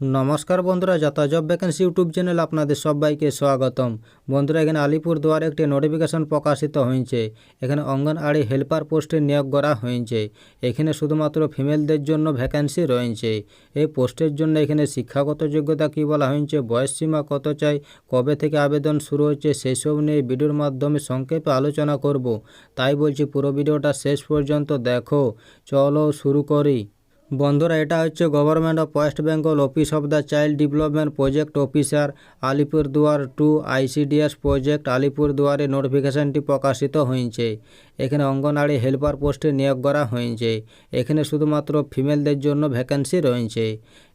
নমস্কার বন্ধুরা যত জব ভ্যাকেন্সি ইউটিউব চ্যানেল আপনাদের সবাইকে স্বাগতম। বন্ধুরা, এখানে আলিপুর দুয়ার একটি নোটিফিকেশন প্রকাশিত হয়েছে। এখানে অঙ্গনওয়াড়ি হেল্পার পোস্টে নিয়োগ করা হয়েছে। এখানে শুধুমাত্র ফিমেলদের জন্য ভ্যাকেন্সি রয়েছে। এই পোস্টের জন্য এখানে শিক্ষাগত যোগ্যতা কী বলা হয়েছে, বয়স সীমা কত চাই, কবে থেকে আবেদন শুরু হচ্ছে সেই সব নিয়ে ভিডিওর মাধ্যমে সংক্ষেপে আলোচনা করব। তাই বলছি পুরো ভিডিওটা শেষ পর্যন্ত দেখো। চলো শুরু করি। বন্ধুরা, এটা হচ্ছে government of West Bengal office of the child development project officer Alipurduar two ICDS project আলিপুরদুয়ারে নোটিফিকেশনটি প্রকাশিত হয়েছে। এখানে অঙ্গনওয়াড়ি হেল্পার পোস্টে নিয়োগ করা হয়েছে। এখানে শুধুমাত্র ফিমেলদের জন্য ভ্যাকেন্সি রয়েছে।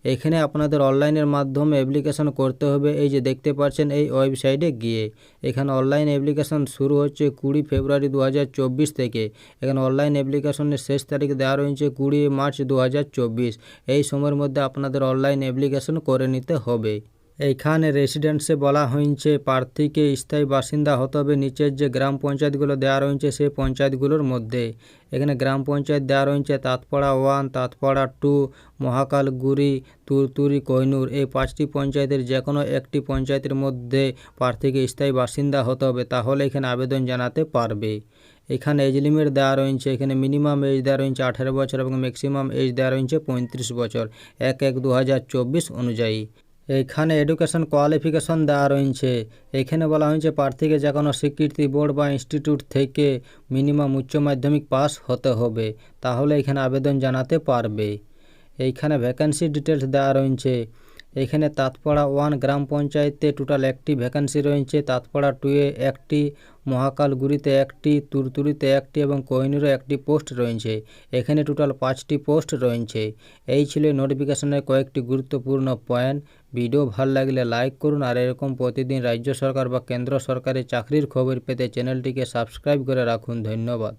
এখানে আপনাদের অনলাইনের মাধ্যমে অ্যাপ্লিকেশন করতে হবে। এই যে দেখতে পাচ্ছেন এই ওয়েবসাইটে গিয়ে এখানে অনলাইন অ্যাপ্লিকেশন শুরু হচ্ছে কুড়ি ফেব্রুয়ারি দু হাজার চব্বিশ থেকে। এখানে অনলাইন অ্যাপ্লিকেশনের শেষ তারিখ দেওয়া রয়েছে কুড়ি মার্চ দু হাজার চব্বিশ। এই সময়ের মধ্যে আপনাদের অনলাইন অ্যাপ্লিকেশন করে নিতে হবে। এইখানে রেসিডেন্সে বলা হয়েছে প্রার্থীকে স্থায়ী বাসিন্দা হতে হবে। নিচের যে গ্রাম পঞ্চায়েতগুলো দেওয়া রয়েছে, সেই পঞ্চায়েতগুলোর মধ্যে। এখানে গ্রাম পঞ্চায়েত দেওয়া রয়েছে, তাঁতপাড়া ওয়ান, তাঁতপাড়া টু মহাকালগুড়ি তুরতুরি, কৈনুর। এই পাঁচটি পঞ্চায়েতের যে কোনো একটি পঞ্চায়েতের মধ্যে প্রার্থীকে স্থায়ী বাসিন্দা হতে হবে, তাহলে এখানে আবেদন জানাতে পারবে। এখানে এজ লিমিট দেওয়া রয়েছে, এখানে মিনিমাম এজ দেওয়া রয়েছে আঠারো বছর এবং ম্যাক্সিমাম এজ দেওয়া রয়েছে পঁয়ত্রিশ বছর। এক এক দু অনুযায়ী। এইখানে এডুকেশন কোয়ালিফিকেশন দেওয়া রয়েছে। এখানে বলা হয়েছে, প্রার্থীকে যে কোনো স্বীকৃতি বোর্ড বা ইনস্টিটিউট থেকে মিনিমাম উচ্চ মাধ্যমিক পাস হতে হবে, তাহলে এখানে আবেদন জানাতে পারবে। এইখানে ভ্যাকেন্সি ডিটেলস দেওয়া রয়েছে। এখানে তাঁতপাড়া ওয়ান গ্রাম পঞ্চায়েতে টোটাল একটি ভ্যাকেন্সি রয়েছে। তাঁতপাড়া টুয়ে একটি, মহাকালগুড়িতে একটি, তুরতুরিতে একটি এবং কোহিনুরে একটি পোস্ট রয়েছে। এখানে টোটাল পাঁচটি পোস্ট রয়েছে। এই ছিল নোটিফিকেশনের কয়েকটি গুরুত্বপূর্ণ পয়েন্ট। ভিডিও ভালো লাগলে লাইক করুন আর এরকম প্রতিদিন রাজ্য সরকার বা কেন্দ্র সরকারের চাকরির খবর পেতে চ্যানেলটিকে সাবস্ক্রাইব করে রাখুন। ধন্যবাদ।